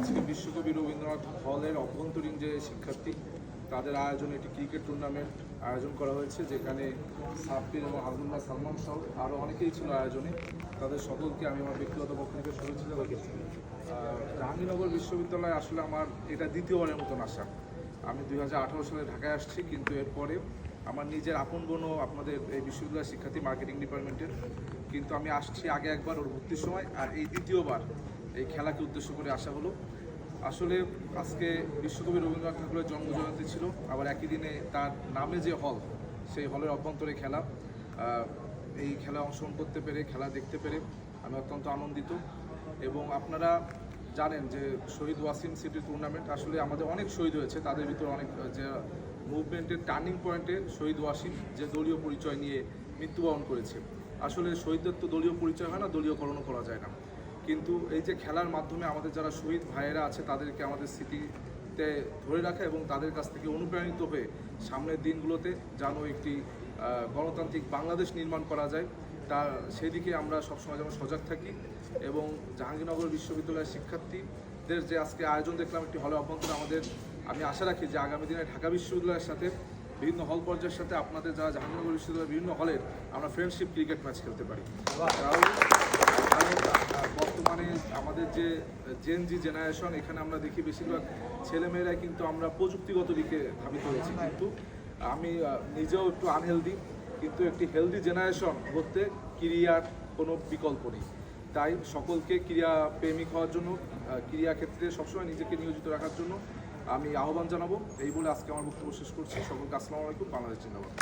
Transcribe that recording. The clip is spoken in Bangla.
আজকে বিশ্বকবি রবীন্দ্রনাথ হলের অভ্যন্তরীণ যে শিক্ষার্থী, তাদের আয়োজনে একটি ক্রিকেট টুর্নামেন্ট আয়োজন করা হয়েছে, যেখানে সাব্বির এবং আবদুল্লাহ সালমান সহ আরও অনেকেই ছিল আয়োজনে। তাদের সকলকে আমি আমার ব্যক্তিগত পক্ষ থেকে শুভেচ্ছা জানাচ্ছি। জাহাঙ্গীরনগর বিশ্ববিদ্যালয় আসলে আমার এটা দ্বিতীয়বারের মতন আসা। আমি দুই হাজার আঠারো সালে ঢাকায় আসছি, কিন্তু এরপরে আমার নিজের আপন বোনও আপনাদের এই বিশ্ববিদ্যালয়ের শিক্ষার্থী মার্কেটিং ডিপার্টমেন্টের কিন্তু আমি আসছি আগে একবার ওর ভর্তির সময়, আর এই দ্বিতীয়বার এই খেলাকে উদ্দেশ্য করে আসা হলো। আসলে আজকে বিশ্বকবি রবীন্দ্রনাথ ঠাকুরের জন্মজয়ন্তী ছিল, আবার একই দিনে তার নামে যে হল, সেই হলের অভ্যন্তরে খেলা। এই খেলা অংশগ্রহণ করতে পেরে, খেলা দেখতে পেরে আমি অত্যন্ত আনন্দিত। এবং আপনারা জানেন যে শহীদ ওয়াসিম সিটি টুর্নামেন্ট আসলে আমাদের অনেক শহীদ হয়েছে, তাদের ভিতরে অনেক, যে মুভমেন্টের টার্নিং পয়েন্টে শহীদ ওয়াসিম যে দলীয় পরিচয় নিয়ে মৃত্যুবরণ করেছে। আসলে শহীদদের তো দলীয় পরিচয় হয় না, দলীয়করণও করা যায় না। কিন্তু এই যে খেলার মাধ্যমে আমাদের যারা শহীদ ভাইয়েরা আছে তাদেরকে আমাদের স্মৃতিতে ধরে রাখা এবং তাদের কাছ থেকে অনুপ্রাণিত হয়ে সামনের দিনগুলোতে যেন একটি গণতান্ত্রিক বাংলাদেশ নির্মাণ করা যায়। তা সেদিকে আমরা সবসময় যেন সজাগ থাকি এবং জাহাঙ্গীরনগর বিশ্ববিদ্যালয়ের শিক্ষার্থীদের যে আজকে আয়োজন দেখলাম একটি হলে অভ্যন্তরে আমাদের আমি আশা রাখি যে আগামী দিনে ঢাকা বিশ্ববিদ্যালয়ের সাথে বিভিন্ন হল পর্যায়ের সাথে আপনাদের যারা জাহাঙ্গীরনগর বিশ্ববিদ্যালয়ের বিভিন্ন হলের আমরা ফ্রেন্ডশিপ ক্রিকেট ম্যাচ খেলতে পারি। বর্তমানে আমাদের যে জেন জি জেনারেশন এখানে আমরা দেখি বেশিরভাগ ছেলেমেয়েরাই কিন্তু আমরা প্রযুক্তিগত দিকে ধাবিত হয়েছি। কিন্তু আমি নিজেও একটু আনহেলদি কিন্তু একটি হেলদি জেনারেশন হতে ক্রিয়ার কোনো বিকল্প নেই। তাই সকলকে ক্রিয়া প্রেমিক হওয়ার জন্য ক্রিয়া ক্ষেত্রে সবসময় নিজেকে নিয়োজিত রাখার জন্য আমি আহ্বান জানাব। এই বলে আজকে আমার বক্তব্য শেষ করছি। সকলকে আসসালামু আলাইকুম। বাংলাদেশ জিন্দাবাদ।